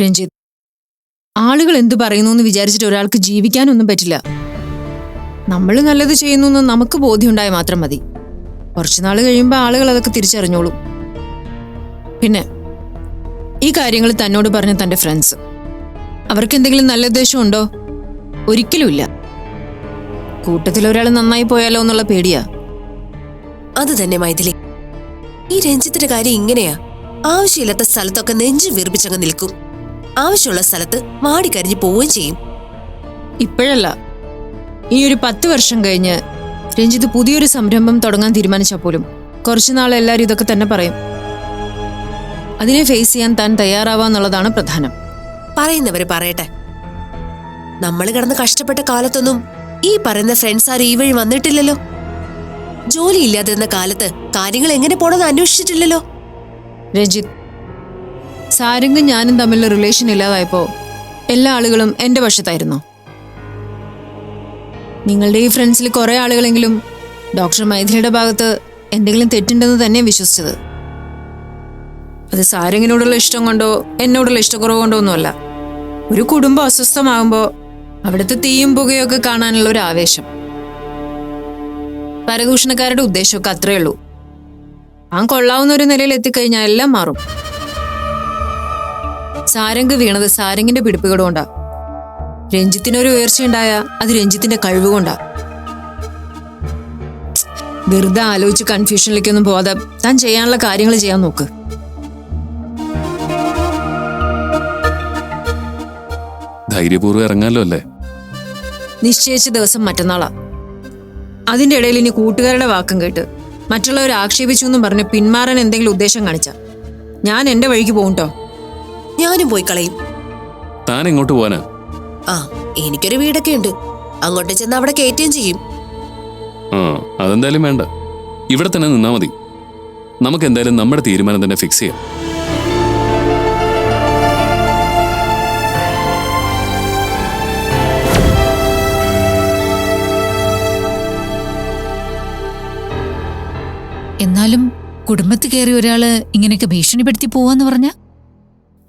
രഞ്ജിത്ത് ആളുകൾ എന്തു പറയുന്നു എന്ന് വിചാരിച്ചിട്ട് ഒരാൾക്ക് ജീവിക്കാനൊന്നും പറ്റില്ല. നമ്മൾ നല്ലത് ചെയ്യുന്നു എന്ന് നമുക്ക് ബോധ്യമുണ്ടായാൽ മാത്രം മതി. കുറച്ചുനാൾ കഴിയുമ്പോൾ ആളുകൾ അതൊക്കെ തിരിച്ചറിഞ്ഞോളും. പിന്നെ ഈ കാര്യങ്ങൾ തന്നോട് പറഞ്ഞ തന്റെ ഫ്രണ്ട്സ് അവർക്ക് എന്തെങ്കിലും നല്ല ഉദ്ദേശമുണ്ടോ? ഒരിക്കലുമില്ല കൂട്ടത്തിൽ ഒരാൾ നന്നായി പോയാലോ എന്നുള്ള പേടിയാ. അത് തന്നെ മൈഥിലി. ഈ രഞ്ജിത്തിന്റെ കാര്യം ഇങ്ങനെയാ. ആവശ്യമില്ലാത്ത സ്ഥലത്തൊക്കെ നെഞ്ചു വീർപ്പിച്ചങ്ങ് നിൽക്കും. ആവശ്യമുള്ള സ്ഥലത്ത് മാടിക്കരിഞ്ഞ് പോവുകയും ചെയ്യും. ഇപ്പോഴല്ല. ഈ ഒരു പത്ത് വർഷം കഴിഞ്ഞ് രഞ്ജിത്ത് പുതിയൊരു സംരംഭം തുടങ്ങാൻ തീരുമാനിച്ചാൽ പോലും കുറച്ചു കുറച്ചുനാൾ എല്ലാവരും ഇതൊക്കെ തന്നെ പറയും. അതിനെ ഫേസ് ചെയ്യാൻ താൻ തയ്യാറാവാന്നുള്ളതാണ് പ്രധാനം. പറയുന്നവര് പറയട്ടെ. നമ്മൾ കിടന്ന് കഷ്ടപ്പെട്ട കാലത്തൊന്നും ഈ പറയുന്ന ഫ്രണ്ട്സ് ആരും ഈ വഴി വന്നിട്ടില്ലല്ലോ? ജോലി ഇല്ലാതിരുന്ന കാലത്ത് കാര്യങ്ങൾ എങ്ങനെ പോണെന്ന് അന്വേഷിച്ചിട്ടില്ലല്ലോ? രഞ്ജിത്ത് സാരംഗും ഞാനും തമ്മിലുള്ള റിലേഷൻ ഇല്ലാതായപ്പോ എല്ലാ ആളുകളും എന്റെ പക്ഷത്തായിരുന്നു നിങ്ങളുടെ ഈ ഫ്രണ്ട്സിൽ കുറെ ആളുകളെങ്കിലും ഡോക്ടർ മൈഥിലിയുടെ ഭാഗത്ത് എന്തെങ്കിലും തെറ്റുണ്ടെന്ന് തന്നെ വിശ്വസിച്ചത്. അത് സാരംഗിനോടുള്ള ഇഷ്ടം കൊണ്ടോ എന്നോടുള്ള ഇഷ്ടക്കുറവ് കൊണ്ടോ ഒന്നുമല്ല. ഒരു കുടുംബം അസ്വസ്ഥമാകുമ്പോൾ അവിടുത്തെ തീയും പുകയൊക്കെ കാണാനുള്ള ഒരു ആവേശം. പരദൂഷണക്കാരുടെ ഉദ്ദേശമൊക്കെ അത്രയേ ഉള്ളൂ ആ കൊള്ളാവുന്ന ഒരു നിലയിൽ എത്തിക്കഴിഞ്ഞാൽ എല്ലാം മാറും. സാരംഗ് വീണത് സാരംഗിന്റെ പിടിപ്പുകേട് കൊണ്ടാ രഞ്ജിത്തിനൊരു ഉയർച്ചയുണ്ടായ അത് രഞ്ജിത്തിന്റെ കഴിവ് കൊണ്ടാ വെറുതെ ആലോചിച്ച് കൺഫ്യൂഷനിലേക്കൊന്നും പോവാതെ താൻ ചെയ്യാനുള്ള കാര്യങ്ങൾ ചെയ്യാൻ നോക്ക്. ധൈര്യപൂർവം ഇറങ്ങാലോ അല്ലേ? നിശ്ചയിച്ച ദിവസം മറ്റന്നാളാ. അതിന്റെ ഇടയിൽ ഇനി കൂട്ടുകാരുടെ വാക്കും കേട്ട് മറ്റുള്ളവർ ആക്ഷേപിച്ചു എന്നും പറഞ്ഞ് പിന്മാറാൻ എന്തെങ്കിലും ഉദ്ദേശം കാണിച്ച. ഞാൻ എന്റെ വഴിക്ക് പോകും ട്ടോ. ഞാനും പോയി കളയും. താൻ എങ്ങോട്ട് പോവാനാ? ആ എനിക്കൊരു വീടൊക്കെ ഉണ്ട് അങ്ങോട്ട് ചെന്ന് അവിടെ കയറ്റുകയും ചെയ്യും. ആ അതെന്തായാലും വേണ്ട. ഇവിടെ തന്നെ നിന്നാ മതി. നമുക്ക് എന്തായാലും നമ്മുടെ തീരുമാനം തന്നെ ഫിക്സ് ചെയ്യാം. എന്നാലും കുടുംബത്തിൽ കയറി ഒരാൾ ഇങ്ങനെയൊക്കെ ഭീഷണിപ്പെടുത്തി പോവാന്ന് പറഞ്ഞ?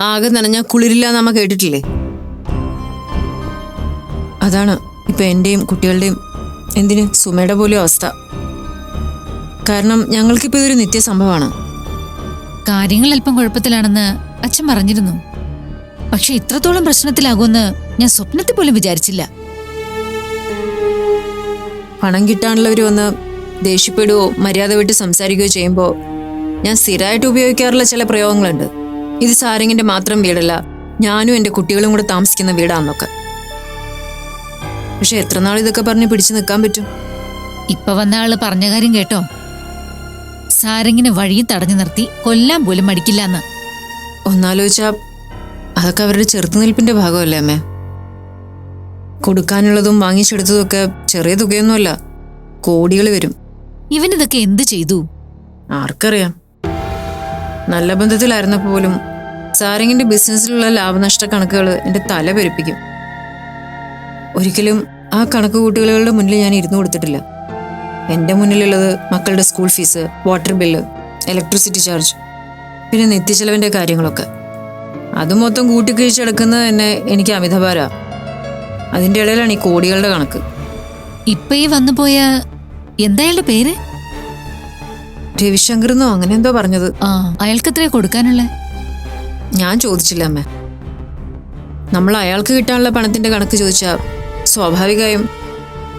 ആകെ നനഞ്ഞ കുളിരില്ല നമ്മ കേട്ടിട്ടില്ലേ? അതാണ് ഇപ്പൊ എന്റെയും കുട്ടികളുടെയും എന്തിന് സുമയുടെ പോലും അവസ്ഥ. കാരണം ഞങ്ങൾക്കിപ്പോ ഇതൊരു നിത്യസംഭവമാണ്. കാര്യങ്ങൾ അല്പം കുഴപ്പത്തിലാണെന്ന് അച്ഛൻ പറഞ്ഞിരുന്നു. പക്ഷെ ഇത്രത്തോളം പ്രശ്നത്തിലാകുമെന്ന് ഞാൻ സ്വപ്നത്തിൽ പോലും വിചാരിച്ചില്ല. പണം കിട്ടാനുള്ളവർ വന്ന് ദേഷ്യപ്പെടുകയോ മര്യാദ വിട്ട് സംസാരിക്കുകയോ ചെയ്യുമ്പോൾ ഞാൻ സ്ഥിരമായിട്ട് ഉപയോഗിക്കാറുള്ള ചില പ്രയോഗങ്ങളുണ്ട്. ഇത് സാരംഗിന്റെ മാത്രം വീടല്ല. ഞാനും എന്റെ കുട്ടികളും കൂടെ താമസിക്കുന്ന വീടാന്നൊക്കെ. പക്ഷെ എത്ര നാൾ ഇതൊക്കെ പറഞ്ഞ് പിടിച്ചു നിൽക്കാൻ പറ്റും? ഇപ്പൊ വന്ന ആൾ പറഞ്ഞ കാര്യം കേട്ടോ. സാരംഗിനെ വഴിയും തടഞ്ഞു നിർത്തി കൊല്ലാൻ പോലും മടിക്കില്ലെന്ന്. ഒന്നാലോചിച്ചാ അതൊക്കെ അവരുടെ ചെറുത്തുനിൽപ്പിന്റെ ഭാഗമല്ലേ അമ്മേ? കൊടുക്കാനുള്ളതും വാങ്ങിച്ചെടുത്തതും ഒക്കെ ചെറിയ തുകയൊന്നുമല്ല. കോടികൾ വരും. ഇവനിതൊക്കെ എന്ത് ചെയ്തു? ആർക്കറിയാം. നല്ല ബന്ധത്തിലായിരുന്നപ്പോലും പോലും സാരംഗിന്റെ ബിസിനസ്സിലുള്ള ലാഭനഷ്ട കണക്കുകൾ എന്റെ തല പെരുപ്പിക്കും. ഒരിക്കലും ആ കണക്ക് കൂട്ടുകളുടെ മുന്നിൽ ഞാൻ ഇരുന്നു കൊടുത്തിട്ടില്ല. എന്റെ മുന്നിലുള്ളത് മക്കളുടെ school fees water bill electricity charge പിന്നെ നിത്യച്ചെലവിന്റെ കാര്യങ്ങളൊക്കെ. അത് മൊത്തം കൂട്ടിക്കിഴിച്ചെടുക്കുന്നത് തന്നെ എനിക്ക് അമിതഭാര. അതിന്റെ ഇടയിലാണ് ഈ കോടികളുടെ കണക്ക്. ഇപ്പൊ ഈ വന്നു പോയ എന്തായാലും പേര്? രവിശങ്കർ എന്നോ അങ്ങനെ എന്തോ പറഞ്ഞത്. ആ അയാൾക്ക് എത്രയാ കൊടുക്കാനുള്ള? ഞാൻ ചോദിച്ചില്ല അമ്മ. നമ്മൾ അയാൾക്ക് കിട്ടാനുള്ള പണത്തിന്റെ കണക്ക് ചോദിച്ചാൽ സ്വാഭാവികമായും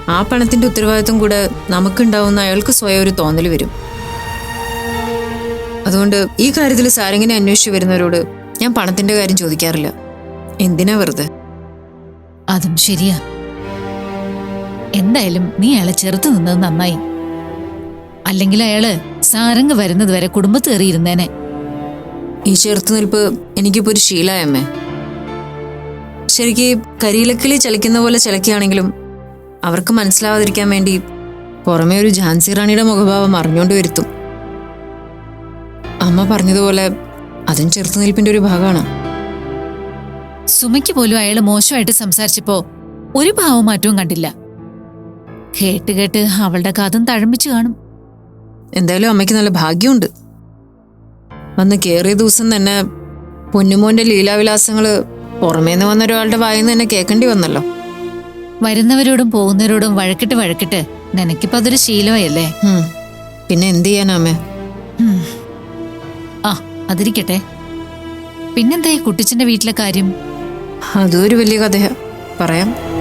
ആ പണത്തിന്റെ ഉത്തരവാദിത്വം കൂടെ നമുക്കുണ്ടാവുന്ന അയാൾക്ക് സ്വയം ഒരു തോന്നൽ വരും. അതുകൊണ്ട് ഈ കാര്യത്തിൽ സാരംഗിനെ അന്വേഷിച്ചു വരുന്നവരോട് ഞാൻ പണത്തിന്റെ കാര്യം ചോദിക്കാറില്ല. എന്തിനാ വെറുതെ? അതും ശരിയാ. എന്തായാലും നീ അയാളെ ചെറുത്ത് നിന്നത് നന്നായി. അല്ലെങ്കിൽ അയാൾ സാരംഗ് വരുന്നത് വരെ കുടുംബത്ത് കയറിയിരുന്നേനെ. ഈ ചെറുത്തുനിൽപ്പ് എനിക്കിപ്പോ ഒരു ശീലായമ്മേ ശരിക്ക് കരിയിലക്കിളി ചലിക്കുന്ന പോലെ ചലക്കുകയാണെങ്കിലും അവർക്ക് മനസ്സിലാവാതിരിക്കാൻ വേണ്ടി പുറമേ ഒരു ഝാൻസി റാണിയുടെ മുഖഭാവം അറിഞ്ഞുകൊണ്ട് വരുത്തും. അമ്മ പറഞ്ഞതുപോലെ അതും ചെറുത്തുനിൽപ്പിന്റെ ഒരു ഭാഗമാണ്. സുമയ്ക്ക് പോലും അയാൾ മോശമായിട്ട് സംസാരിച്ചപ്പോ ഒരു ഭാവമാറ്റവും കണ്ടില്ല. കേട്ട് കേട്ട് അവളുടെ കാതും തഴമ്പിച്ചു കാണും. എന്തായാലും അമ്മയ്ക്ക് നല്ല ഭാഗ്യമുണ്ട്. വന്ന് കയറിയ ദിവസം തന്നെ പൊന്നുമോന്റെ ലീലാവിലാസങ്ങൾ പുറമേന്ന് വന്ന ഒരാളുടെ വായിന്ന് തന്നെ കേൾക്കേണ്ടി വന്നല്ലോ. വരുന്നവരോടും പോകുന്നവരോടും വഴക്കിട്ട് വഴക്കിട്ട് നിനക്കിപ്പോ അതൊരു ശീലമായല്ലേ? പിന്നെ എന്ത് ചെയ്യാനാമേ. ആ അതിരിക്കട്ടെ. പിന്നെന്താ ഈ കുട്ടിച്ചന്റെ വീട്ടിലെ കാര്യം? അതൊരു വലിയ കഥയാ. പറയാം.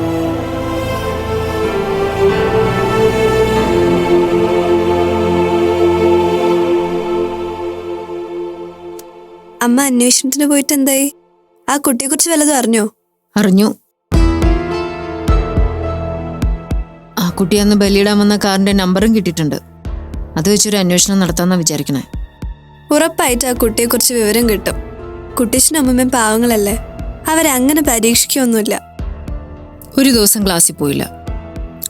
അമ്മ അന്വേഷണത്തിന് പോയിട്ട് എന്തായി? ആ കുട്ടിയെക്കുറിച്ച് വല്ലതും അറിഞ്ഞോ? അറിഞ്ഞു. ആ കുട്ടി അന്ന് ബലിയിടാൻ വന്ന കാറിന്റെ നമ്പറും കിട്ടിയിട്ടുണ്ട്. അത് വെച്ചൊരു അന്വേഷണം നടത്താന്നാ വിചാരിക്കണേ. ഉറപ്പായിട്ട് ആ കുട്ടിയെക്കുറിച്ച് വിവരം കിട്ടും. കുട്ടിച്ചനും അമ്മമ്മയും പാവങ്ങളല്ലേ? അവരങ്ങനെ പരീക്ഷിക്കൊന്നുമില്ല. ഒരു ദിവസം ക്ലാസ്സിൽ പോയില്ല.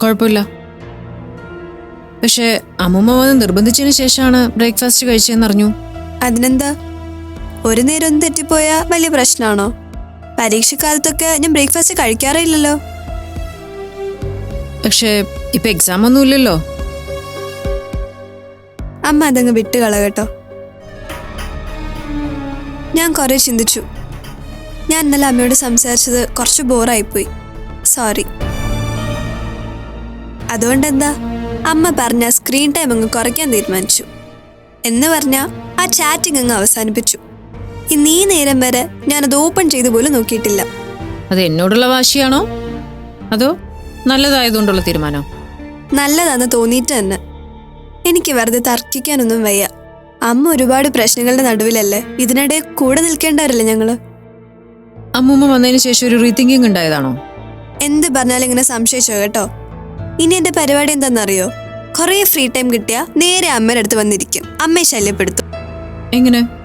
കുഴപ്പമില്ല. പക്ഷേ അമ്മൂമ്മ വന്ന് നിർബന്ധിച്ചതിന് ശേഷമാണ് ബ്രേക്ക്ഫാസ്റ്റ് കഴിച്ചതെന്ന് അറിഞ്ഞു അതിനെന്താ? ഒരു നേരം ഒന്ന് തെറ്റിപ്പോയാ വലിയ പ്രശ്നമാണോ പരീക്ഷക്കാലത്തൊക്കെ ഞാൻ ബ്രേക്ക്ഫാസ്റ്റ് കഴിക്കാറില്ലല്ലോ. പക്ഷേ ഇപ്പൊ എക്സാം ഒന്നും ഇല്ലല്ലോ. അമ്മ അതങ്ങ് വിട്ടുകള കേട്ടോ ഞാൻ കുറെ ചിന്തിച്ചു. ഞാൻ ഇന്നലെ അമ്മയോട് സംസാരിച്ചത് കുറച്ച് ബോറായിപ്പോയി. സോറി. അതുകൊണ്ടെന്താ? അമ്മ പറഞ്ഞ സ്ക്രീൻ ടൈം അങ്ങ് കുറയ്ക്കാൻ തീരുമാനിച്ചു. എന്ന് പറഞ്ഞ ആ ചാറ്റിംഗ് അങ്ങ് അവസാനിപ്പിച്ചു. ഇന്ന് ഈ നേരം വരെ ഞാനത് ഓപ്പൺ ചെയ്തു പോലും നോക്കിയിട്ടില്ല. അത് എന്നോടുള്ള വാശിയാണോ? അതോ നല്ലതായതുകൊണ്ടുള്ള തീരുമാനോ? നല്ലതാന്ന് തോന്നിയിട്ട് തന്നെ. എനിക്ക് വെറുതെ തർക്കിക്കാനൊന്നും വയ്യ. അമ്മ ഒരുപാട് പ്രശ്നങ്ങളുടെ നടുവിലല്ലേ ഇതിനിടെ കൂടെ നിൽക്കേണ്ടവരല്ലേ ഞങ്ങൾ? അമ്മൂമ്മ വന്നതിന് ശേഷം ഒരു റീതിങ്കിങ് ഉണ്ടായതാണോ? എന്ത് പറഞ്ഞാലും ഇങ്ങനെ സംശയിച്ചോ കേട്ടോ? ഇനി എന്റെ പരിപാടി എന്താണെന്നറിയോ കുറേ ഫ്രീ ടൈം കിട്ടിയാ നേരെ അമ്മയുടെ അടുത്ത് വന്നിരിക്കും. അമ്മയെ ശല്യപ്പെടുത്തും. എങ്ങനെ?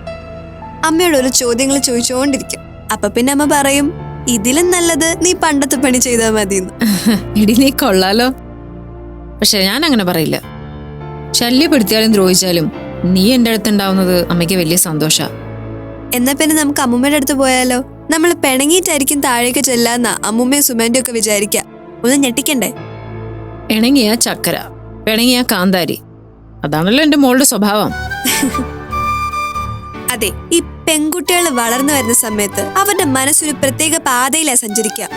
അമ്മയോട് ഒരു ചോദ്യങ്ങൾ ചോദിച്ചുകൊണ്ടിരിക്കും. അപ്പൊ പിന്നെ അമ്മ പറയും ഇതിലും നല്ലത് നീ പണ്ടത്തെ പണി ചെയ്താൽ മതിയെന്ന്. ഇടി നീ കൊള്ളാലോ. പക്ഷെ ഞാൻ അങ്ങനെ പറയില്ല. ശല്യപ്പെടുത്തിയാലും ദ്രോഹിച്ചാലും നീ എന്റെ അടുത്തുണ്ടാവുന്നത് അമ്മയ്ക്ക് വലിയ സന്തോഷ. എന്നാ പിന്നെ നമുക്ക് അമ്മൂമ്മയുടെ അടുത്ത് പോയാലോ? നമ്മൾ പിണങ്ങിയിട്ടായിരിക്കും താഴേക്ക് ചെല്ലാന്ന അമ്മൂമ്മയും സുമേന്റെ ഒക്കെ വിചാരിക്ക. ഒന്ന് ഞെട്ടിക്കണ്ടേ? ഇണങ്ങിയ ചക്കര പിണങ്ങിയ കാന്താരി. അതാണല്ലോ എന്റെ മോളുടെ സ്വഭാവം. അതെ ഈ പെൺകുട്ടികൾ വളർന്നു വരുന്ന സമയത്ത് അവരുടെ മനസ്സൊരു പ്രത്യേക പാതയിലാ സഞ്ചരിക്കുക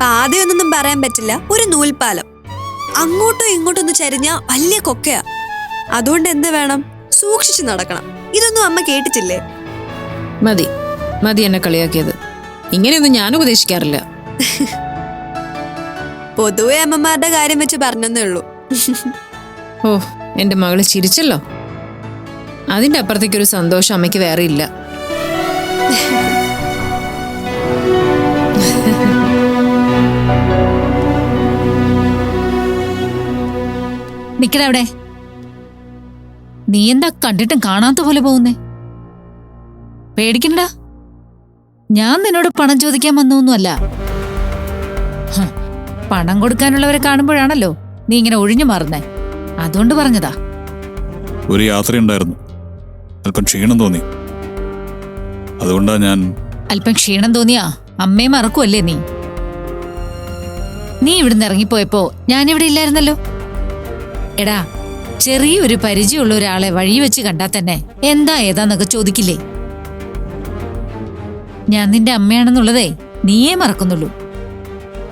പാതയൊന്നും പറയാൻ പറ്റില്ല ഒരു നൂൽപാലം അങ്ങോട്ടോ ഇങ്ങോട്ടോ ഒന്ന് ചരിഞ്ഞ വലിയ കൊക്കയാ. അതുകൊണ്ട് എന്ത് വേണം? സൂക്ഷിച്ചു നടക്കണം. ഇതൊന്നും അമ്മ കേട്ടിട്ടില്ലേ? മതി മതി എന്നെ കളിയാക്കിയത്. ഇങ്ങനെയൊന്നും ഞാൻ ഉപദേശിക്കാറില്ല. പൊതുവെ അമ്മമാരുടെ കാര്യം വെച്ച് പറഞ്ഞതേ ഉള്ളൂ. ഓ എന്റെ മകൾ ചിരിച്ചല്ലോ. അതിന്റെ അപ്പുറത്തേക്കൊരു സന്തോഷം അമ്മയ്ക്ക് വേറെ ഇല്ല. നിക്കടവിടെ നീ എന്താ കണ്ടിട്ടും കാണാത്ത പോലെ പോകുന്നേ? പേടിക്കണ്ട. ഞാൻ നിന്നോട് പണം ചോദിക്കാൻ വന്നൊന്നുമല്ല. പണം കൊടുക്കാനുള്ളവരെ കാണുമ്പോഴാണല്ലോ നീ ഇങ്ങനെ ഒഴിഞ്ഞു മാറുന്നേ. അതുകൊണ്ട് പറഞ്ഞതാ. ഒരു യാത്രയുണ്ടായിരുന്നു. അല്പം ക്ഷീണം തോന്നി. അതുകൊണ്ടാ ഞാൻ അല്പം ക്ഷീണം തോന്നിയാ? അമ്മയെ മറക്കുമല്ലേ നീ? നീ ഇവിടുന്ന് ഇറങ്ങിപ്പോയപ്പോ ഞാനിവിടെ ഇല്ലായിരുന്നല്ലോ? എടാ ചെറിയൊരു പരിചയമുള്ള ഒരാളെ വഴി വെച്ച് കണ്ടാൽ തന്നെ എന്താ ഏതാന്നൊക്കെ ചോദിക്കില്ലേ? ഞാൻ നിന്റെ അമ്മയാണെന്നുള്ളതേ നീയേ മറക്കുന്നുള്ളൂ.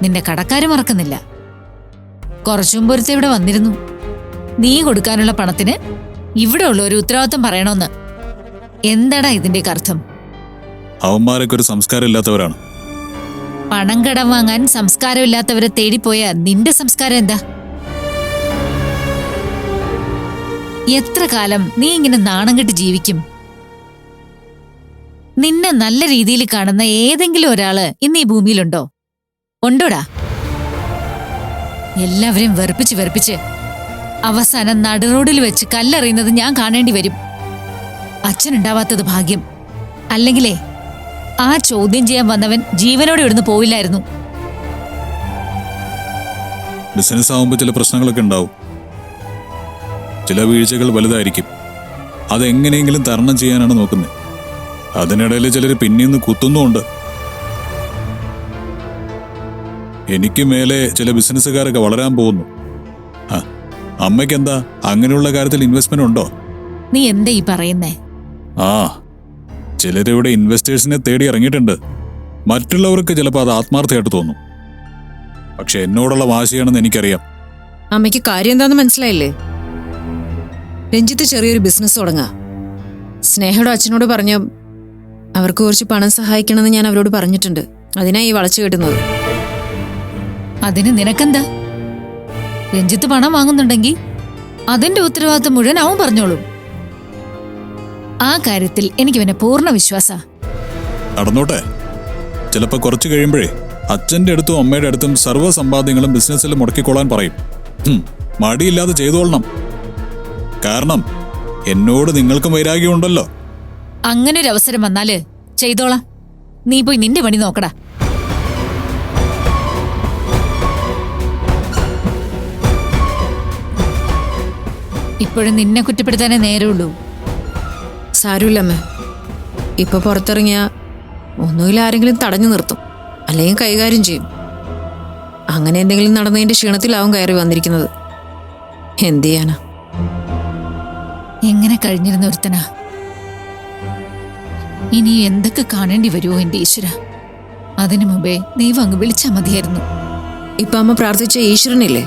നിന്റെ കടക്കാര് മറക്കുന്നില്ല. കുറച്ചും മുമ്പ് ഒരുത്ത ഇവിടെ വന്നിരുന്നു. നീ കൊടുക്കാനുള്ള പണത്തിന് ഇവിടെ ഉള്ള ഒരു ഉത്തരവാദിത്വം പറയണമെന്ന് എന്താടാ ഇതിന്റെ അർത്ഥം അവന്മാരൊക്കെ ഒരു സംസ്കാരം ഇല്ലാത്തവരാണ് പണം കടം വാങ്ങാൻ സംസ്കാരമില്ലാത്തവരെ തേടിപ്പോയ നിന്റെ സംസ്കാരം എന്താ? എത്ര കാലം നീ ഇങ്ങനെ നാണം കെട്ട് ജീവിക്കും? നിന്നെ നല്ല രീതിയിൽ കാണുന്ന ഏതെങ്കിലും ഒരാൾ ഇന്ന് ഈ ഭൂമിയിലുണ്ടോ? ഉണ്ടോടാ? എല്ലാവരെയും വെറുപ്പിച്ച് വെറുപ്പിച്ച് അവസാനം നടുറോഡിൽ വെച്ച് കല്ലെറിയുന്നത് ഞാൻ കാണേണ്ടി വരും. അച്ഛനുണ്ടാവാത്തത് ഭാഗ്യം. അല്ലെങ്കിലേ ആ ചോദ്യം ചെയ്യാൻ വന്നവൻ ജീവനോടെ ഇവിടുന്ന് പോവില്ലായിരുന്നു. ബിസിനസ് ആവുമ്പോൾ ചില പ്രശ്നങ്ങളൊക്കെ ഉണ്ടാവും. ചില വീഴ്ചകൾ വലുതായിരിക്കും. അതെങ്ങനെയെങ്കിലും തരണം ചെയ്യാനാണ് നോക്കുന്നത് അതിനിടയിൽ ചിലർ പിന്നെയൊന്ന് കുത്തുന്നുമുണ്ട്. എനിക്ക് മേലെ ചില ബിസിനസ്സുകാരൊക്കെ വളരാൻ പോകുന്നു. ആ അമ്മയ്ക്ക് എന്താ അങ്ങനെയുള്ള കാര്യത്തിൽ ഇൻവെസ്റ്റ്മെന്റ് ഉണ്ടോ? നീ എന്താ ഈ പറയുന്നേ? ആ ചിലരിവിടെ ഇൻവെസ്റ്റേഴ്സിനെ തേടി ഇറങ്ങിയിട്ടുണ്ട്. മറ്റുള്ളവർക്ക് ചിലപ്പോൾ അത് ആത്മാർത്ഥമായിട്ട് തോന്നും. പക്ഷെ എന്നോടുള്ള വാശിയാണെന്ന് എനിക്കറിയാം. അമ്മയ്ക്ക് കാര്യം എന്താന്ന് മനസ്സിലായില്ലേ? രഞ്ജിത്ത് ചെറിയൊരു ബിസിനസ് തുടങ്ങാ. സ്നേഹയുടെ അച്ഛനോട് പറഞ്ഞു അവർക്ക് കുറച്ച് പണം സഹായിക്കണമെന്ന് ഞാൻ അവരോട് പറഞ്ഞിട്ടുണ്ട്. അതിനാ ഈ വളച്ചു കെട്ടുന്നത്. അതിന് നിനക്കെന്താ? രഞ്ജിത്ത് പണം വാങ്ങുന്നുണ്ടെങ്കിൽ അതിന്റെ ഉത്തരവാദിത്തം മുഴുവൻ അവൻ പറഞ്ഞോളൂ. ആ കാര്യത്തിൽ എനിക്ക് പിന്നെ പൂർണ വിശ്വാസ. നടന്നോട്ടെ. ചിലപ്പോ കുറച്ചു കഴിയുമ്പോഴേ അച്ഛന്റെ അടുത്തും അമ്മയുടെ അടുത്തും സർവ സമ്പാദ്യങ്ങളും ബിസിനസ്സിൽ മുടക്കിക്കൊള്ളാൻ പറയും. മടിയില്ലാതെ ചെയ്തോളണം. കാരണം എന്നോട് നിങ്ങൾക്കും വൈരാഗ്യമുണ്ടല്ലോ. അങ്ങനെ ഒരു അവസരം വന്നാൽ ചെയ്തോളാം. നീ പോയി നിന്റെ പണി നോക്കടാ. ഇപ്പോഴും നിന്നെ കുറ്റപ്പെടുത്താനേ നേരമുള്ളൂ. സാരമില്ലമ്മേ. ഇപ്പൊ പുറത്തിറങ്ങിയ ഒന്നുകിൽ ആരെങ്കിലും തടഞ്ഞു നിർത്തും. അല്ലെങ്കിൽ കൈകാര്യം ചെയ്യും. അങ്ങനെ എന്തെങ്കിലും നടന്നതിന്റെ ക്ഷീണത്തിലാവും കയറി വന്നിരിക്കുന്നത്. എന്ത് ചെയ്യാനാ? എങ്ങനെ കഴിഞ്ഞിരുന്ന ഒരുത്തനാ? ഇനി എന്തൊക്കെ കാണേണ്ടി വരുമോ എന്റെ ഈശ്വര? അതിനു മുമ്പേ നീ അങ്ങ് വിളിച്ചാ മതിയായിരുന്നു. ഇപ്പൊ അമ്മ പ്രാർത്ഥിച്ച ഈശ്വരനില്ലേ?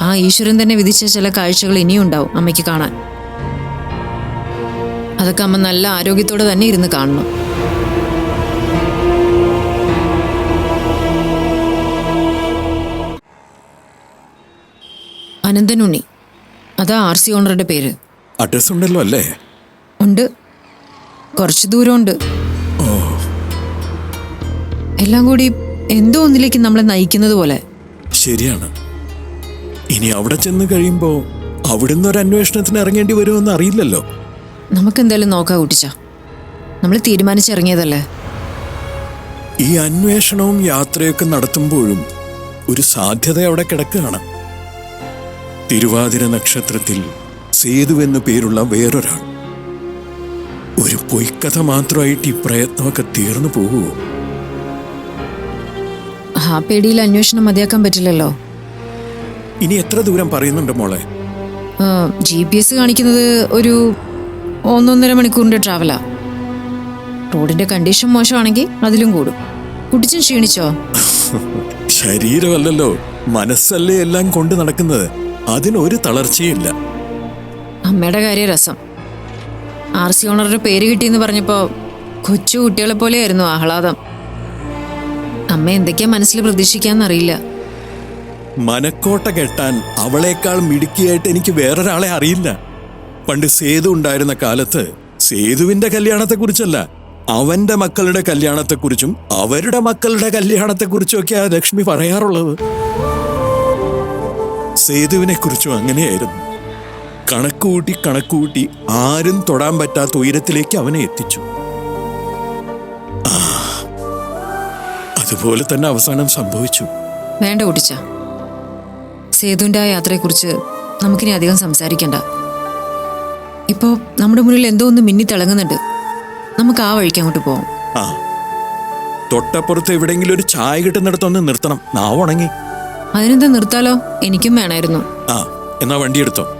ആ ഈശ്വരൻ തന്നെ വിധിച്ച ചില കാഴ്ചകൾ ഇനിയും ഉണ്ടാവും അമ്മയ്ക്ക് കാണാൻ. അതൊക്കെ അമ്മ നല്ല ആരോഗ്യത്തോടെ തന്നെ ഇരുന്ന് കാണണം. അനന്തനുണ്ണി. അതാ ആർ സി ഓണറുടെ പേര്. അഡ്രസ് ഉണ്ടല്ലോ അല്ലേ? ഉണ്ട്. കുറച്ച് ദൂരമുണ്ട്. എല്ലാം കൂടി എന്തോ ഒന്നിലേക്ക് നമ്മളെ നയിക്കുന്നത് പോലെ. ശരിയാണ്. ഇനി അവിടെ ചെന്ന് കഴിയുമ്പോൾ അവിടുന്ന് ഒരു അന്വേഷണത്തിന് ഇറങ്ങേണ്ടി വരുമെന്ന് അറിയില്ലല്ലോ. നമുക്കെന്തായാലും നോക്കാം കുട്ടിച്ച. നമ്മൾ തീരുമാനിച്ചിറങ്ങിയതല്ലേ? ഈ അന്വേഷണവും യാത്രയൊക്കെ നടത്തുമ്പോഴും ഒരു സാധ്യത അവിടെ കിടക്കുകയാണ്. തിരുവാതിര നക്ഷത്രത്തിൽ സേതു എന്നു പേരുള്ള വേറൊരാൾ. ഒരു പൊയ്ക്കഥ മാത്രമായിട്ട് ഈ പ്രയത്നമൊക്കെ തീർന്നു പോകുമോ ആ പേടിയിൽ അന്വേഷണം മതിയാക്കാൻ പറ്റില്ലല്ലോ. ഇനി എത്ര ദൂരം പറയുന്നുണ്ട് മോളെ? ജി പി എസ് കാണിക്കുന്നത് ഒരു ഒന്നൊന്നര മണിക്കൂറിന്റെ ട്രാവലാ റോഡിന്റെ കണ്ടീഷൻ മോശമാണെങ്കിൽ അതിലും കൂടും. കുട്ടിച്ചൻ ക്ഷീണിച്ചോ? ശരീരമല്ലല്ലോ. മനസ്സല്ലേ എല്ലാം കൊണ്ട് നടക്കുന്നത്. അതിനൊരു തളർച്ചയില്ല. അമ്മയുടെ കാര്യം രസം. ആർ സി ഓണറുടെ പേര് കിട്ടിയെന്ന് പറഞ്ഞപ്പോ കൊച്ചു കുട്ടികളെ പോലെയായിരുന്നു ആഹ്ലാദം. അമ്മ എന്തൊക്കെയാ മനസ്സിൽ പ്രതീക്ഷിക്കാന്നറിയില്ല. മനക്കോട്ട കെട്ടാൻ അവളേക്കാൾ മിടുക്കിയായിട്ട് എനിക്ക് വേറൊരാളെ അറിയില്ല. പണ്ട് സേതു ഉണ്ടായിരുന്ന കാലത്ത് സേതുവിന്റെ കല്യാണത്തെക്കുറിച്ചല്ല അവന്റെ മക്കളുടെ കല്യാണത്തെക്കുറിച്ചും അവരുടെ മക്കളുടെ കല്യാണത്തെക്കുറിച്ചും ഒക്കെയാ ലക്ഷ്മി പറയാറുള്ളത്. സേതുവിനെ കുറിച്ചും അങ്ങനെയായിരുന്നു. കണക്കുകൂട്ടി കണക്കുകൂട്ടി ആരും തൊടാൻ പറ്റാത്ത ഉയരത്തിലേക്ക് അവനെ എത്തിച്ചു. അതുപോലെ തന്നെ അവസാനം സംഭവിച്ചു. വേണ്ട കുട്ടിച്ച. സേതുവിന്റെ ആ യാത്രയെക്കുറിച്ച് നമുക്കിനി അധികം സംസാരിക്കണ്ട. ഇപ്പോ നമ്മുടെ മുന്നിൽ എന്തോ ഒന്ന് മിന്നി തിളങ്ങുന്നുണ്ട് നമുക്ക് ആ വഴിക്ക് അങ്ങോട്ട് പോവാം. ആ. തൊട്ടപ്പുറത്ത് എവിടെങ്കിലും ഒരു ചായ കിട്ടുന്നിടത്തൊന്ന് നിർത്തണം. നാവുണങ്ങി അതിനെന്താ നിർത്താലോ? എനിക്കും വേണമായിരുന്നു ആ എന്നാ വണ്ടി എടുത്തോ.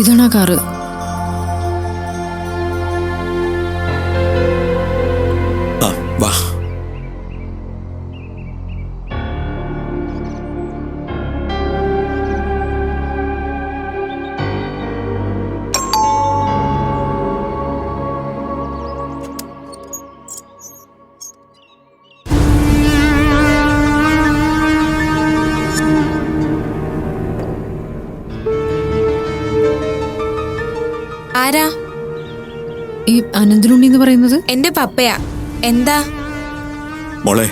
ഇതാണ് ആ കാറ് വാ. ഈ അനന്തനുണ്ണി എന്ന് പറയുന്നത്? എന്റെ പപ്പയാ. എന്താ? മോളെ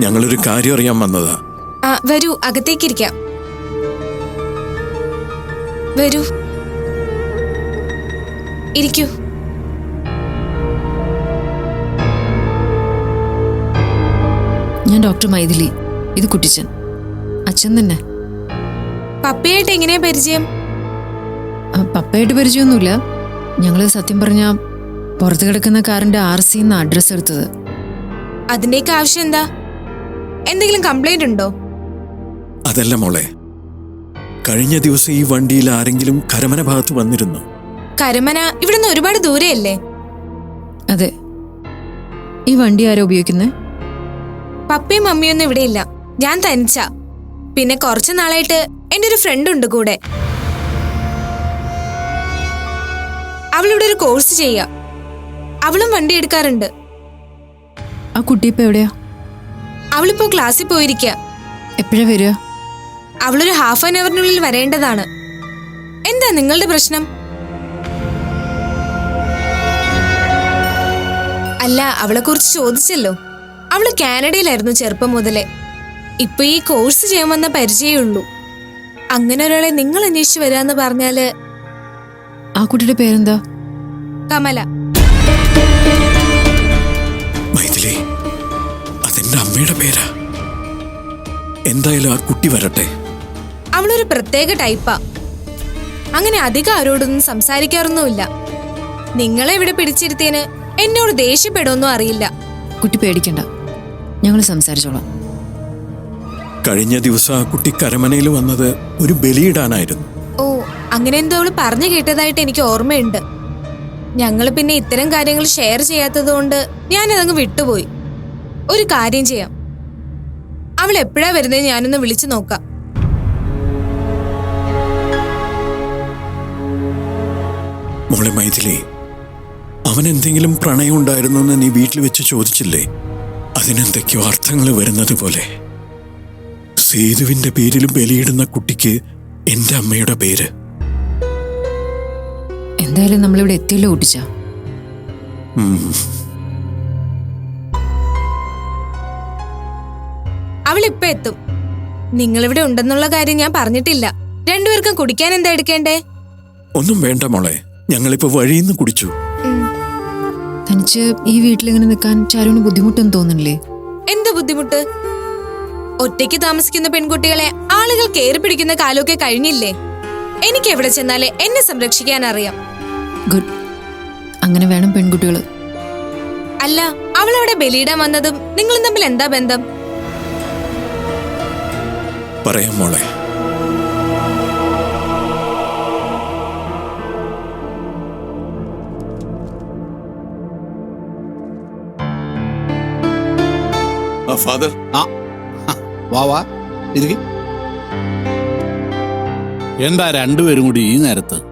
ഞങ്ങളൊരു കാര്യം അറിയാൻ വന്നതാ. ആ വരൂ അകത്തേക്കിരിക്കാം. വരൂ. ഇരിക്കൂ. ഞാൻ ഡോക്ടർ മൈഥിലി ഇത് കുട്ടിച്ചൻ. അച്ഛൻ തന്നെ. പപ്പയായിട്ട് എങ്ങനെയാ പരിചയം? ആ, പപ്പയായിട്ട് പരിചയമൊന്നുമില്ല. ഞങ്ങൾ സത്യം പറഞ്ഞ പുറത്ത് കിടക്കുന്ന കാറിന്റെ ആർ സി അഡ്രസ് അഡ്രസ്സ് എടുത്തത്. അതിന്റെയൊക്കെ ആവശ്യം എന്താ? എന്തെങ്കിലും കംപ്ലൈന്റ് ഉണ്ടോ? അതല്ല മോളെ. കഴിഞ്ഞ ദിവസം ഈ വണ്ടിയിൽ ആരെങ്കിലും കരമന ഭാഗത്ത് വന്നിരുന്നു. കരമന ഇവിടുന്ന് ഒരുപാട് ദൂരെയല്ലേ? അതെ. ഈ വണ്ടി ആരാ ഉപയോഗിക്കുന്നത് പപ്പയും മമ്മിയൊന്നും ഇവിടെയില്ല. ഇല്ല ഞാൻ തനിച്ച. പിന്നെ കുറച്ചു നാളായിട്ട് എന്റെ ഒരു ഫ്രണ്ട് ഉണ്ട് കൂടെ. അവളിവിടെ ഒരു കോഴ്സ് ചെയ്യാ. അവളും വണ്ടി എടുക്കാറുണ്ട്. ആ കുട്ടി ഇപ്പൊ എവിടെയാ? അവളിപ്പോ ക്ലാസ്സിൽ പോയിരിക്കുക എപ്പോഴാ വരിക? അവളൊരു ഹാഫ് ആൻ അവറിനുള്ളിൽ വരേണ്ടതാണ്. എന്താ നിങ്ങളുടെ പ്രശ്നം? അല്ല അവളെ കുറിച്ച് ചോദിച്ചല്ലോ. അവൾ കാനഡയിലായിരുന്നു ചെറുപ്പം മുതലേ. ഇപ്പൊ ഈ കോഴ്സ് ചെയ്യാൻ വന്ന പരിചയമുള്ളൂ അങ്ങനെ ഒരാളെ നിങ്ങൾ അന്വേഷിച്ചു വരാന്ന് പറഞ്ഞാൽ ആ കുട്ടിയുടെ പേരെന്താ? കമല. മൈഥിലി അതെന്റെ അമ്മയുടെ പേരാ. എന്തായാലും ആ കുട്ടി വരട്ടെ. അവളൊരു പ്രത്യേക ടൈപ്പാ. അങ്ങനെ അധികം ആരോടൊന്നും സംസാരിക്കാറൊന്നുമില്ല. നിങ്ങളെ ഇവിടെ പിടിച്ചിരുത്തിയതിന് എന്നോട് ദേഷ്യപ്പെടുമെന്നും അറിയില്ല. കുട്ടി പേടിക്കണ്ട. ഞങ്ങൾ സംസാരിച്ചോളാം. കഴിഞ്ഞ ദിവസം ആ കുട്ടി കരമനയിൽ വന്നത് ഒരു ബലിയിടാനായിരുന്നു. ഓ അങ്ങനെ എന്തോ അവൾ പറഞ്ഞു കേട്ടതായിട്ട് എനിക്ക് ഓർമ്മയുണ്ട്. ഞങ്ങൾ പിന്നെ ഇത്തരം കാര്യങ്ങൾ ഷെയർ ചെയ്യാത്തതുകൊണ്ട് ഞാനതങ്ങ് വിട്ടുപോയി. ഒരു കാര്യം ചെയ്യാം. അവൾ എപ്പോഴാ വരുന്നത് ഞാനൊന്ന് വിളിച്ചു നോക്കാം. മോളെ മൈഥിലി അവൻ എന്തെങ്കിലും പ്രണയം ഉണ്ടായിരുന്നു എന്ന് നീ വീട്ടിൽ വെച്ച് ചോദിച്ചില്ലേ? അതിനെന്തൊക്കെയോ അർത്ഥങ്ങൾ വരുന്നത് പോലെ. സേതുവിന്റെ പേരിൽ ബലിയിടുന്ന കുട്ടിക്ക് എന്റെ അമ്മയുടെ പേര്. എന്തായാലും നമ്മളിവിടെ എത്തിയല്ലോ ഓട്ടിച്ച അവളിപ്പ അവൾ ഇപ്പൊ എത്തും. നിങ്ങളിവിടെ ഉണ്ടെന്നുള്ള കാര്യം ഞാൻ പറഞ്ഞിട്ടില്ല. രണ്ടുപേർക്കും കുടിക്കാൻ എന്താ എടുക്കേണ്ടേ? ഒന്നും വേണ്ട മോളെ. ഞങ്ങളിപ്പോ വഴിയിന്ന് കുടിച്ചു. തനിച്ച് ഈ വീട്ടിലിങ്ങനെ നിൽക്കാൻ ചാരുവിന് ബുദ്ധിമുട്ടൊന്നും തോന്നുന്നില്ലേ? എന്ത് ബുദ്ധിമുട്ട്? ഒറ്റയ്ക്ക് താമസിക്കുന്ന പെൺകുട്ടികളെ ആളുകൾ കയറി പിടിക്കുന്ന കാലമൊക്കെ കഴിഞ്ഞില്ലേ? എനിക്ക് എവിടെ ചെന്നാലേ എന്നെ സംരക്ഷിക്കാൻ അറിയാം ഗുഡ്. അങ്ങനെ വേണം പെൺകുട്ടികൾ അല്ല അവൾ അവിടെ ബലിയിടാൻ വന്നതും നിങ്ങളും തമ്മിൽ എന്താ ബന്ധം? പറയാം മോളെ. ആ ഫാദർ. ആ വാ വാ. ഇരിക്ക്. എന്താ രണ്ടുപേരും കൂടി ഈ നേരത്ത്?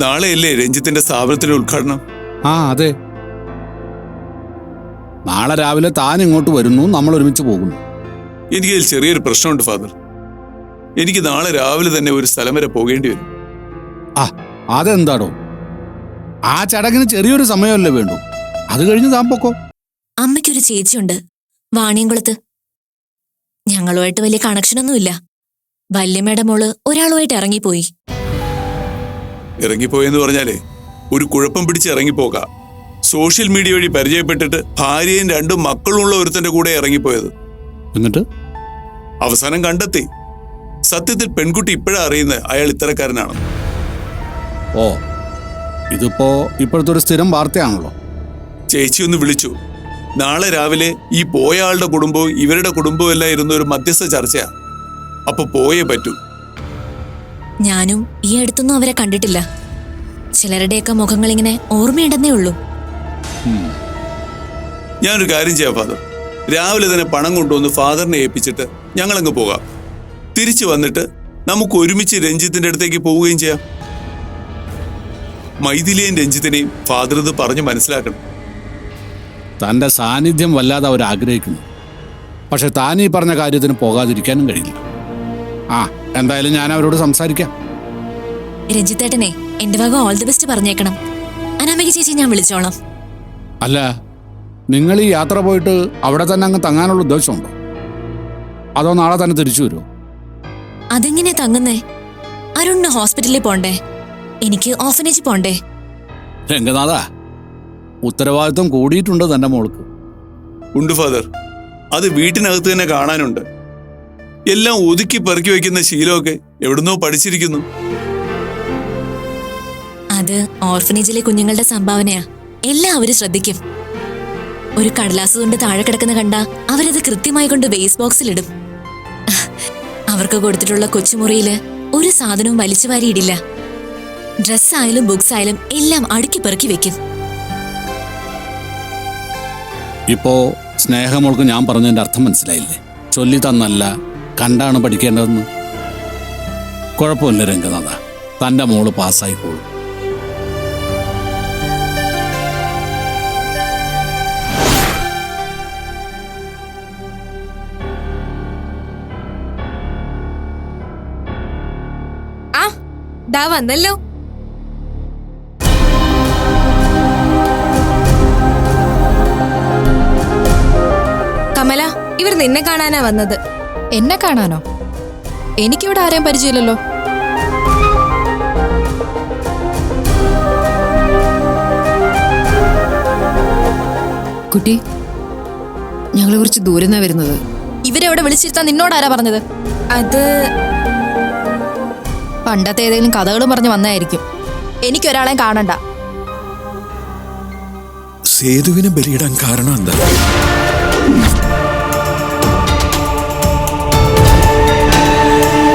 നാളെയല്ലേ രഞ്ജിത്തിന്റെ സ്ഥാപനത്തിലെ ഉദ്ഘാടനം? ആ അതെ. നാളെ രാവിലെ താൻ ഇങ്ങോട്ട് വരുന്നു നമ്മൾ ഒരുമിച്ച് പോകുന്നു. എനിക്കതിൽ ചെറിയൊരു പ്രശ്നമുണ്ട് ഫാദർ. എനിക്ക് നാളെ രാവിലെ തന്നെ ഒരു സ്ഥലം വരെ പോകേണ്ടി വരും. ആ അതെന്താടോ? ആ ചടങ്ങിന് ചെറിയൊരു സമയമല്ലേ വേണ്ടു. അത് കഴിഞ്ഞ് താൻ പൊക്കോ. അമ്മയ്ക്കൊരു ചേച്ചിയുണ്ട് വാണിയംകുളത്ത്. ഞങ്ങളുമായിട്ട് വലിയ കണക്ഷനൊന്നുമില്ല വല്യമ്മയുടെ മോൾ ഒരാളുമായിട്ട് ഇറങ്ങിപ്പോയി. ഇറങ്ങിപ്പോയെന്ന് പറഞ്ഞാലേ ഒരു കുഴപ്പം പിടിച്ച് ഇറങ്ങിപ്പോക. സോഷ്യൽ മീഡിയ വഴി പരിചയപ്പെട്ടിട്ട് ഭാര്യയും രണ്ടും മക്കളുള്ള ഒരുത്തന്റെ കൂടെ ഇറങ്ങിപ്പോയത്. എന്നിട്ട്? അവസാനം കണ്ടെത്തി. സത്യത്തിൽ പെൺകുട്ടി ഇപ്പോഴാ അറിയുന്നത് അയാൾ ഇത്തരക്കാരനാണ് ഓ ഇതിപ്പോ ഇപ്പോഴത്തെ ഒരു സ്ഥിരം വാർത്തയാണല്ലോ. ചേച്ചി ഒന്ന് വിളിച്ചു. നാളെ രാവിലെ ഈ പോയ ആളുടെ കുടുംബവും ഇവരുടെ കുടുംബവും എല്ലാം ഇരുന്ന ഒരു മധ്യസ്ഥ ചർച്ചയാ. അപ്പൊ പോയേ പറ്റൂ. ഞാനും ഈ അടുത്തൊന്നും അവരെ കണ്ടിട്ടില്ല. ചിലരുടെയൊക്കെ മുഖങ്ങൾ ഇങ്ങനെ ഓർമ്മയുണ്ടെന്നേ ഉള്ളൂ. ഞാനൊരു കാര്യം ചെയ്യാം ഫാദർ. രാവിലെ തന്നെ പണം കൊണ്ടുവന്ന് ഫാദറിനെ ഏൽപ്പിച്ചിട്ട് ഞങ്ങളങ്ങ് പോകാം. തിരിച്ചു വന്നിട്ട് നമുക്ക് ഒരുമിച്ച് രഞ്ജിത്തിന്റെ അടുത്തേക്ക് പോവുകയും ചെയ്യാം. മൈഥിലിയും രഞ്ജിത്തിനെയും ഫാദർ ഇത് പറഞ്ഞു മനസ്സിലാക്കണം. തന്റെ സാന്നിധ്യം വല്ലാതെ അവർ ആഗ്രഹിക്കുന്നു പക്ഷെ താൻ ഈ പറഞ്ഞ കാര്യത്തിന് പോകാതിരിക്കാനും കഴിയില്ല. ആ എന്തായാലും ഞാൻ അവരോട് സംസാരിക്കാം. രഞ്ജിത്തേട്ടനെ എന്റെ വക ഓൾ ദി ബെസ്റ്റ് പറഞ്ഞേക്കണം. അനാമിക ചേച്ചി ഞാൻ വിളിച്ചോളാം. അല്ല നിങ്ങൾ ഈ യാത്ര പോയിട്ട് അവിടെ തന്നെ അങ്ങ് തങ്ങാനുള്ള ഉദ്ദേശമുണ്ടോ? അതോ നാളെ തന്നെ തിരിച്ചു വരുമോ അതെങ്ങനെ തങ്ങുന്നേ? അരുണിന് ഹോസ്പിറ്റലിൽ പോണ്ടേ? എനിക്ക് ഓഫനേജ് പോണ്ടേ? രംഗനാഥ ഉത്തരവാദിത്വം കൂടിയിട്ടുണ്ട് തന്റെ മോൾക്ക്. ഉണ്ട് ഫാദർ അത് വീട്ടിനകത്ത് തന്നെ കാണാനുണ്ട്. എല്ലാം ഒതുക്കി പെറുക്കി വെക്കുന്ന ശീലമൊക്കെ എവിടുന്നോ പഠിച്ചിരിക്കുന്നു. അത് ഓർഫനേജിലെ കുഞ്ഞുങ്ങളുടെ സംഭാവനയാ. എല്ലാം അവർ ശ്രദ്ധിക്കും. ഒരു കടലാസ് കൊണ്ട് താഴെ കിടക്കുന്ന കണ്ട അവരത് കൃത്യമായി കൊണ്ട് വേസ്റ്റ് ബോക്സിലിടും. അവർക്ക് കൊടുത്തിട്ടുള്ള കൊച്ചുമുറിയിൽ ഒരു സാധനവും വലിച്ചു വാരിയിടില്ല. ഡ്രസ്സായാലും ബുക്സ് ആയാലും എല്ലാം അടുക്കി പെറുക്കി വെക്കും. ഇപ്പോ സ്നേഹമോൾക്ക് ഞാൻ പറഞ്ഞതിന്റെ അർത്ഥം മനസ്സിലായില്ലേ? ചൊല്ലി തന്നല്ല കണ്ടാണ് പഠിക്കേണ്ടതെന്ന്? കുഴപ്പമില്ല രംഗനാഥ. തന്റെ മോൾ പാസ്സായിക്കോളും. ദാ വന്നല്ലോ. കമല ഇവർ നിന്നെ കാണാനാ വന്നത്. എന്നെ കാണാനോ? എനിക്കിവിടെ ആരെയും പരിചയമില്ലല്ലോ. കുട്ടി ഞങ്ങളെ കുറിച്ച് ദൂരെ നിന്നാ വരുന്നത്. ഇവരെവിടെ വിളിച്ചിരുത്താൻ നിന്നോടാരാ പറഞ്ഞത്? അത് പണ്ടത്തെ ഏതെങ്കിലും കഥകളും പറഞ്ഞ് വന്നായിരിക്കും. എനിക്കൊരാളെയും കാണണ്ട. സേതുവിനെ ബലിയിടാൻ കാരണം എന്താ?